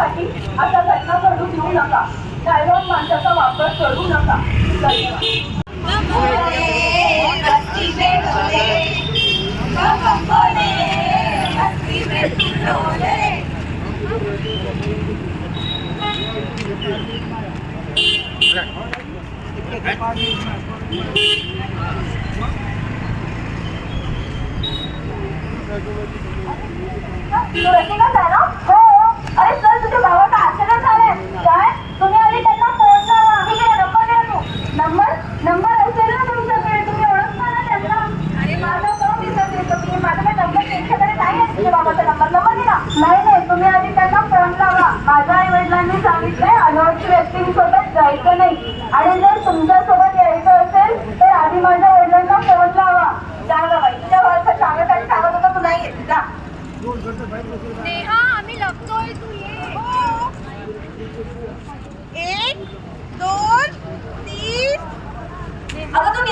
करण्यासाठी अशा घटना घडून घेऊ नका. डायलॉग माणसाचा वापर करू नका. तुला 好的，祝你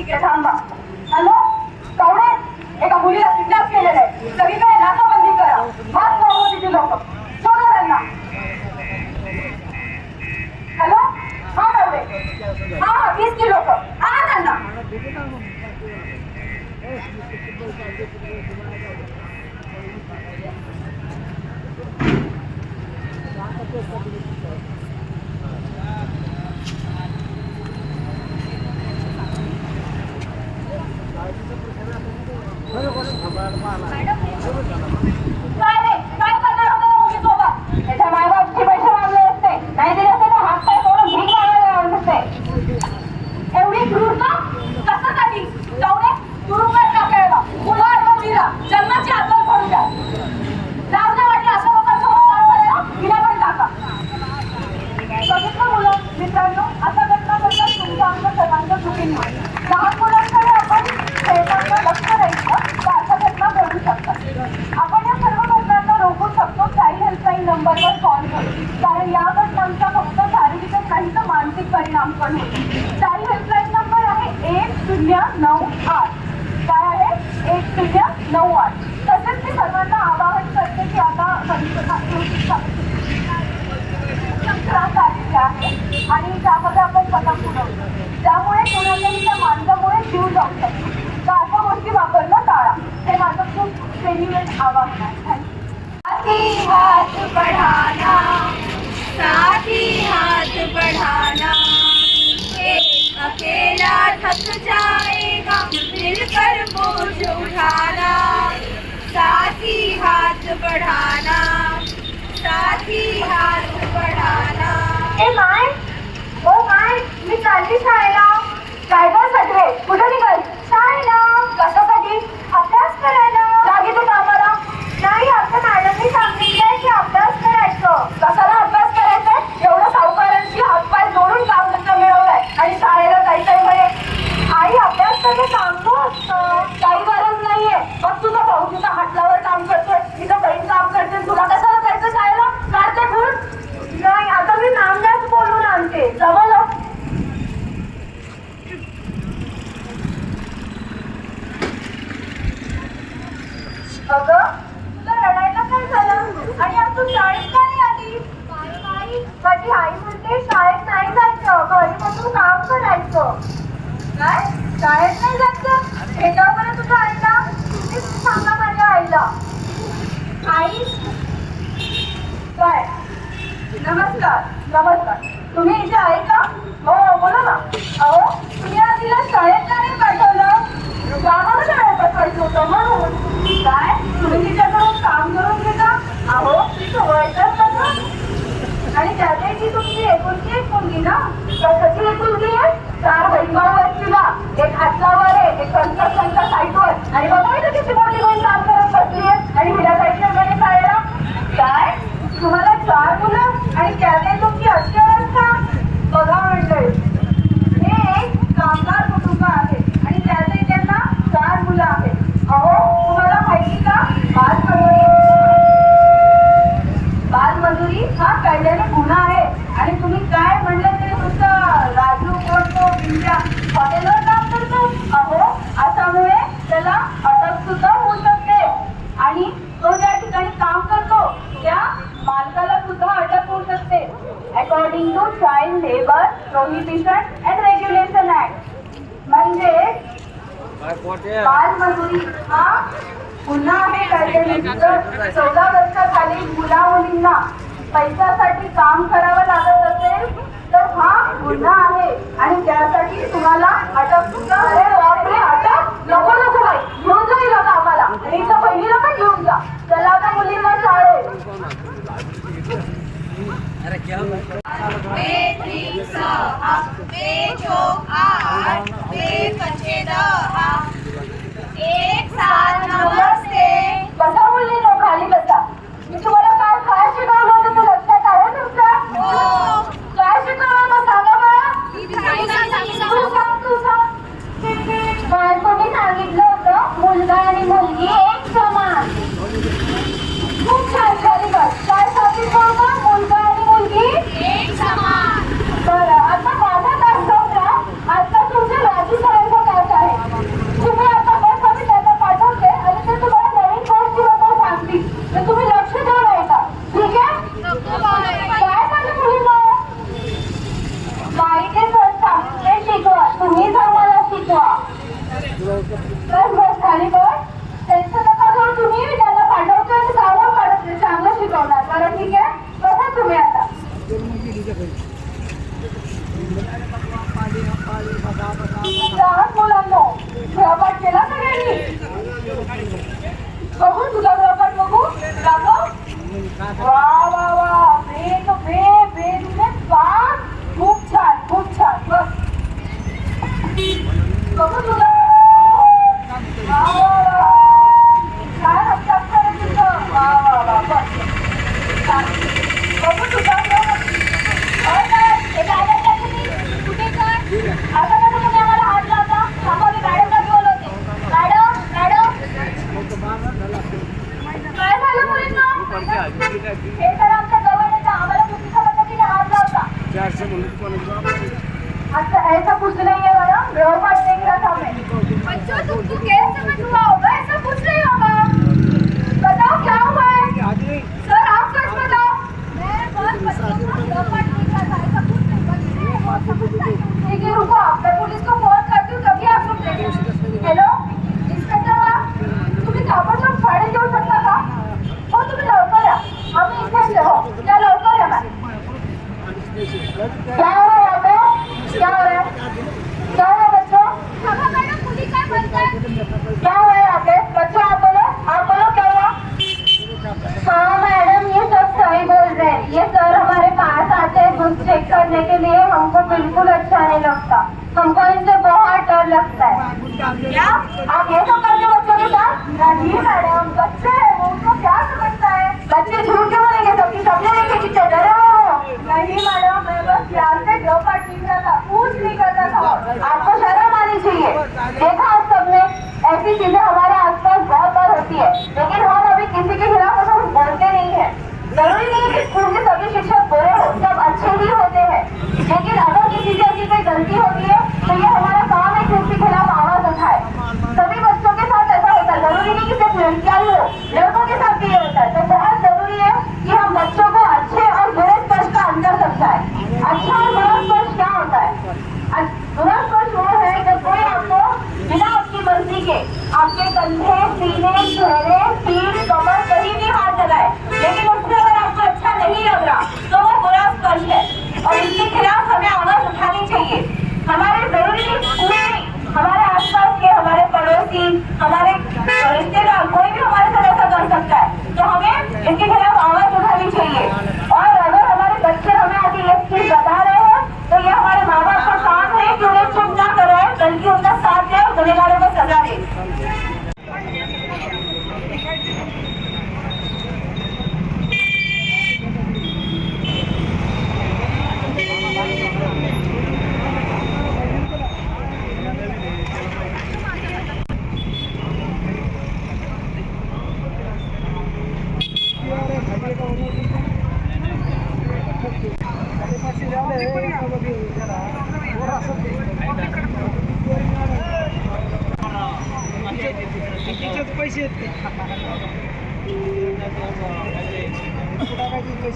ठीक आहे थांबा. हॅलो? कावडे एका मुलीला किडनॅप केलेलं आहे. सगळीकडे नाकाबंदी करा. मास्क लावून तिथे लोक. सोडा त्यांना. हॅलो? हा कावडे हा वीस ती लोक. आणा त्यांना. Thank you. Madam, madam. Helpline नंबरवर कॉल कर. कारण यावर घटनांचा फक्त शारीरिक नाही तर मानसिक परिणाम पण होईल चारी हेल्पलाईन नंबर आहे एक शून्य नऊ आठ. काय आहे एक शून्य नऊ आठ. तसेच मी सर्वांना आवाहन करते की आता आहे. आणि त्यामध्ये आपण स्वतः पुरवतो त्यामुळे कोणाच्याही त्या मार्गामुळे जीव जाऊ शकतो. तर अशा गोष्टी वापरणं टाळा. हे माझं खूप सेन्युअल आवाहन आहे. हाथ बढ़ाना, साथ ही हाथ बढ़ाना। एक अकेला थक जाएगा मिल पर बोझ उठाना। साथ ही हाथ बढ़ाना, साथ ही हाथ बढ़ाना। ए, माय, ओ माय, मैं चाललीच राहायला ड्राइवर गं सगळे निकल pasar काय नमस्कार नमस्कार. तुम्ही इथे आहे हो बोला ना. अहो तुम्ही आज तिला शाळेत पाठवलं? कामाला शाळेत पाठवायचं होतं म्हणून? काय? तुम्ही तिच्याकडून काम करून घेता? अहो तिचं वय तर आणि त्यातही ती तुमची एकुलती एक मुलगी ना? कशाची एकुलती? आहे चार बहिणभाव तिला. एक हातावर आहे एक संकट संकट साईटवर आणि बघा ना तिची मोठी बहीण according child labour prohibition and regulation act. म्हणजे बालमजुरी हा गुन्हा आहे कायद्याने. चौदा वर्षाखाली मुला मुलींना पैशासाठी काम करावं लागत असेल तर हा गुन्हा आहे. आणि त्यासाठी तुम्हाला अटक सुद्धा अरे बापरे अटक? नको नको बाई. घेऊन जाईल आता आम्हाला. आणि इथं बहिणीला पण घेऊन जा. चला आता मुलींना शाळेत. बे त्रिक बे आठ बे एक सात नमस्ते Wow. ऐसा कुछ नहीं है देख रहा था मैं नहीं बताओ क्या हुआ है सर आप सच नहीं। ठीक है रुको आप मैं पुलिस को फ़ोन करती हूँ तभी आप सुन लेंगे हेलो इन्स्पेक्टर मॅम तुम्ही ताबडतोब शाळेत येऊ शकता का हो तुम्ही लवकर या आम्ही इथेच आहे, क्या हो है आप ये सब सर हमारे पास आते हैं बिल्कुल अच्छा नहीं लगता हमको इनसे बहुत डर लगता है आप ये करते बच्चों के साथ मैडम बच्चे हैं उनको क्या समझता है? बच्चे झूठ क्यों बोलेंगे सबकी सबने देखे कि डरे हुए हो नहीं मैडम मैं बस प्यार से दो पार्ट लिख रहा था कुछ नहीं करता था आपको शर्म आनी चाहिए। देखा आप सबने, ऐसी चीज़ें हमारे आसपास बहुत बार होती है, लेकिन हम अभी किसी के खिलाफ कुछ बोलते नहीं है। ज़रूरी नहीं कि स्कूल के सभी शिक्षक बुरे हो, सब अच्छे ही होते हैं, लेकिन अगर किसी से ऐसी कोई गलती होती है तो ये हमारा काम है कि उसके खिलाफ आवाज़ उठाए? सभी बच्चों के साथ ऐसा होता है, ज़रूरी नहीं कि सिर्फ़ लड़कियाँ ही हो लड़कों के साथ भी ये होता है तो बहुत ज़रूरी है कि हम बच्चों को अच्छे और बुरे स्पर्श का अंतर समझाएँ अच्छा और बुरा स्पर्श क्या होता है अ- बुरा स्पर्श वो है जब कोई आपको बिना आपकी मर्ज़ी के आपके कंधे सीने चेहरे पीठ कमर कहीं भी हाथ लगाए लेकिन उससे अगर आपको अच्छा नहीं लग रहा तो वो बुरा स्पर्श है और इसके उनका साथ दे और गुनेगारों को सजा दे पैसे काय सांगाल आता आपण अं, जे काही काम करतोय त्याच्या संदर्भात काय हम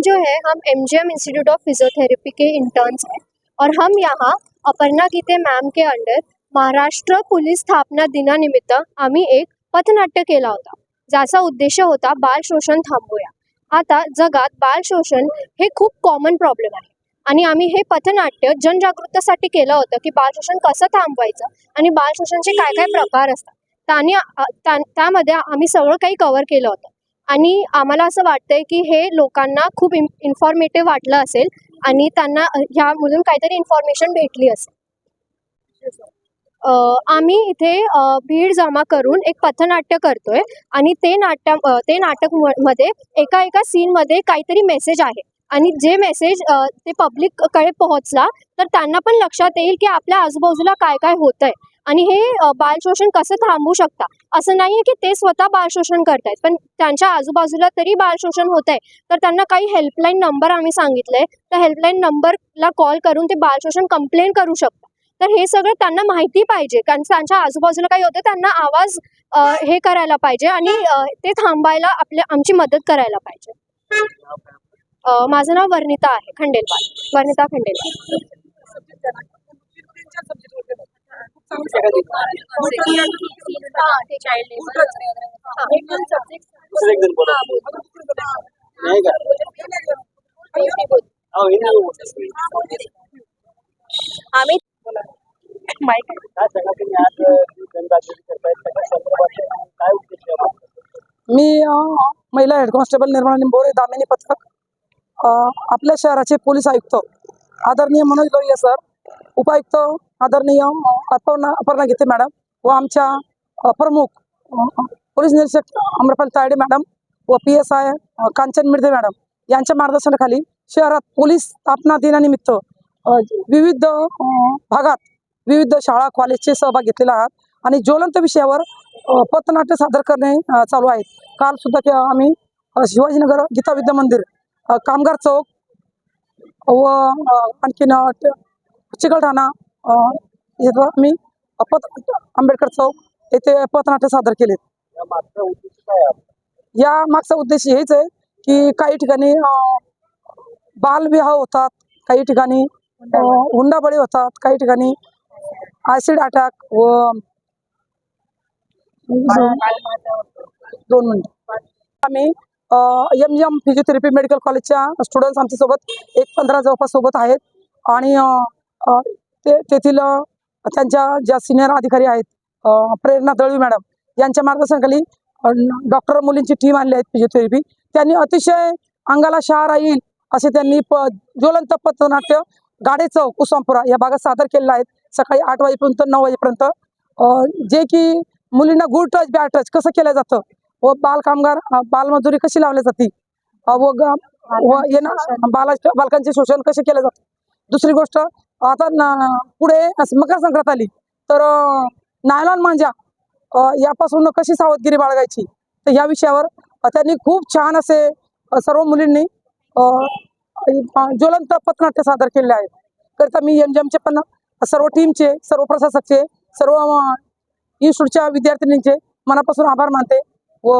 जो है, हम M G M institute of physiotherapy K interns हैं और हम यहाँ अपर्णा गीते मैम के अंडर महाराष्ट्र पोलीस स्थापना दिनानिमित्त आम्ही एक पथनाट्य केला होता ज्याचा उद्देश होता बाल शोषण थांबवूया. आता जगात बाल शोषण हे खूप कॉमन प्रॉब्लेम आहे आणि आम्ही हे पथनाट्य जनजागृतीसाठी केलं होतं की बाल शोषण कसं थांबवायचं आणि बाल शोषणचे काय काय प्रकार असतात. त्याने त्यामध्ये आम्ही सगळं काही कव्हर केलं होतं. आणि आम्हाला असं वाटतंय की हे लोकांना खूप इन्फॉर्मेटिव्ह वाटलं असेल आणि त्यांना ह्यामधून काहीतरी इन्फॉर्मेशन भेटली असेल. आम्ही इथे भीड जमा करून एक पथनाट्य करतोय आणि ते नाट्य ते नाटकमध्ये एका एका सीन मध्ये काहीतरी मेसेज आहे. आणि जे मेसेज ते पब्लिककडे पोहोचला तर त्यांना पण लक्षात येईल की आपल्या आजूबाजूला काय काय होत आहे आणि हे बाल शोषण कसं थांबवू शकता? असं नाही आहे की ते स्वतः बाल शोषण करतायत पण त्यांच्या आजूबाजूला तरी बाल शोषण होत आहे तर त्यांना काही हेल्पलाईन नंबर आम्ही सांगितले त्या हेल्पलाईन नंबरला कॉल करून ते बाल शोषण कंप्लेंट करू शकतात तर हे सगळं त्यांना माहिती पाहिजे. कारण त्यांच्या आजूबाजूला काही होतं त्यांना आवाज हे करायला पाहिजे आणि ते थांबायला आपल्या आमची मदत करायला पाहिजे. माझं नाव वर्णिता आहे खंडेलवाल. वर्णिता खंडेलवाल. आम्ही मी महिला हेड कॉन्स्टेबल निर्मला निंबोरे दामिनी पथक आपल्या शहराचे पोलीस आयुक्त आदरणीय मनोज लोहिये सर उपायुक्त आदरणीय अपर्णा अपर्णा गीते मॅडम व आमच्या प्रमुख पोलीस निरीक्षक अमरपाल तायडे मॅडम व P S I Kanchan Mirdhe madam यांच्या मार्गदर्शनाखाली शहरात पोलीस स्थापना दिनानिमित्त विविध भागात विविध शाळा कॉलेजचे सहभाग घेतलेला आहात. आणि ज्वलंत विषयावर पथनाट्य सादर करणे चालू आहेत. काल सुद्धा आम्ही शिवाजीनगर गीता विद्या मंदिर कामगार चौक व आणखीन चिकलठाणा इथं आम्ही पथ आंबेडकर चौक येथे पथनाट्य सादर केले. या मागचा उद्देश हेच आहे की काही ठिकाणी बालविवाह होतात काही ठिकाणी हुंडाबळी होतात काही ठिकाणी ॲसिड अटॅक व दोन मिनिट. आम्ही M G M physiotherapy medical कॉलेजच्या स्टुडंट्स आमच्यासोबत एक पंधरा जवळपास सोबत आहेत. आणि ते तेथील त्यांच्या ज्या सिनियर अधिकारी आहेत प्रेरणा दळवी मॅडम यांच्या मार्गदर्शनाखाली डॉक्टर मुलींची टीम आणली आहे फिजिओथेरपी त्यांनी अतिशय अंगाला शहारा येईल असे त्यांनी प ज्वलंत पथनाट्य गाडे चौक उस्मापुरा या भागात सादर केलेलं आहे. सकाळी आठ वाजेपर्यंत नऊ वाजेपर्यंत. जे की मुलींना गुड टच बॅड टच कसं केलं जातं? व बाल कामगार अ, बालमजुरी कशी लावली जाते? व व बाला बालकांचे शोषण कसे केले जाते? दुसरी गोष्ट आता न- पुढे मकर संक्रांत आली. तर नायलॉन मांजा यापासून कशी सावधगिरी बाळगायची? तर या विषयावर त्यांनी खूप छान असे सर्व मुलींनी ज्वलंत पथनाट्य सादर केले आहेत. करता मी एम चे पण सर्व टीमचे सर्व प्रशासकचे सर्व इन्स्टिट्यूटच्या विद्यार्थिनींचे मनापासून आभार मानते व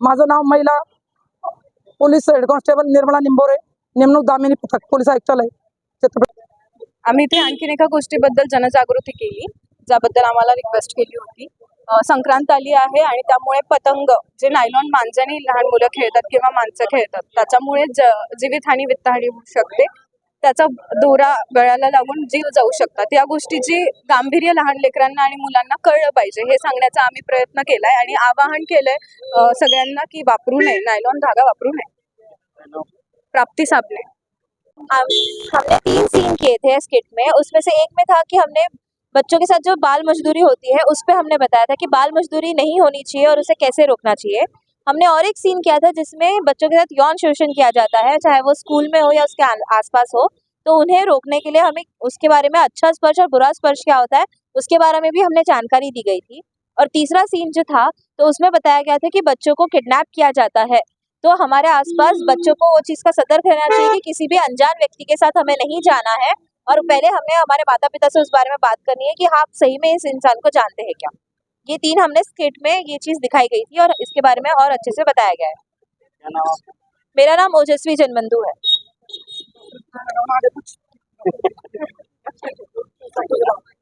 माझं नाव महिला police head constable Nirmala Nimbore नेमणूक दामिनी पथक पोलीस आयुक्तालय छत्रपती आम्ही इथे आणखीन एका गोष्टीबद्दल जनजागृती केली ज्याबद्दल आम्हाला रिक्वेस्ट केली होती. संक्रांत आली आहे आणि त्यामुळे पतंग जे नायलॉन मांजाने लहान मुलं खेळतात किंवा माणसं खेळतात त्याच्यामुळे ज जीवितहानी वित्तहानी होऊ शकते. त्याचा दोरा गळ्याला लागून जीव जाऊ शकतात. या गोष्टीची गांभीर्य लहान लेकरांना आणि मुलांना कळलं पाहिजे. हे सांगण्याचा आम्ही प्रयत्न केलाय आणि आवाहन केलंय सगळ्यांना की वापरू नये. नायलॉन धागा वापरू नये. प्राप्ती साबणे हम हमने तीन सीन किए थे स्किट में। उसमें से एक में था कि हमने बच्चों के साथ जो बाल मजदूरी होती है उस पर हमने बताया था कि बाल मजदूरी नहीं होनी चाहिए और उसे कैसे रोकना चाहिए। हमने और एक सीन किया था जिसमें बच्चों के साथ यौन शोषण किया जाता है, चाहे वो स्कूल में हो या उसके आसपास हो। तो उन्हें रोकने के लिए हमें उसके बारे में अच्छा स्पर्श और बुरा स्पर्श क्या होता है, उसके बारे में भी हमने जानकारी दी गई थी। और तीसरा सीन जो था तो उसमें बताया गया था कि बच्चों को किडनैप किया जाता है। तो हमारे आसपास बच्चों को वो चीज़ का सतर्क रहना चाहिए कि किसी भी अनजान व्यक्ति के साथ हमें नहीं जाना है। और पहले हमें हमारे माता पिता से उस बारे में बात करनी है कि हाँ आप सही में इस इंसान को जानते हैं क्या? ये तीन हमने स्किट में ये चीज़ दिखाई गई थी और इसके बारे में और अच्छे से बताया गया है। नाम मेरा नाम ओजस्वी जनबंधु है।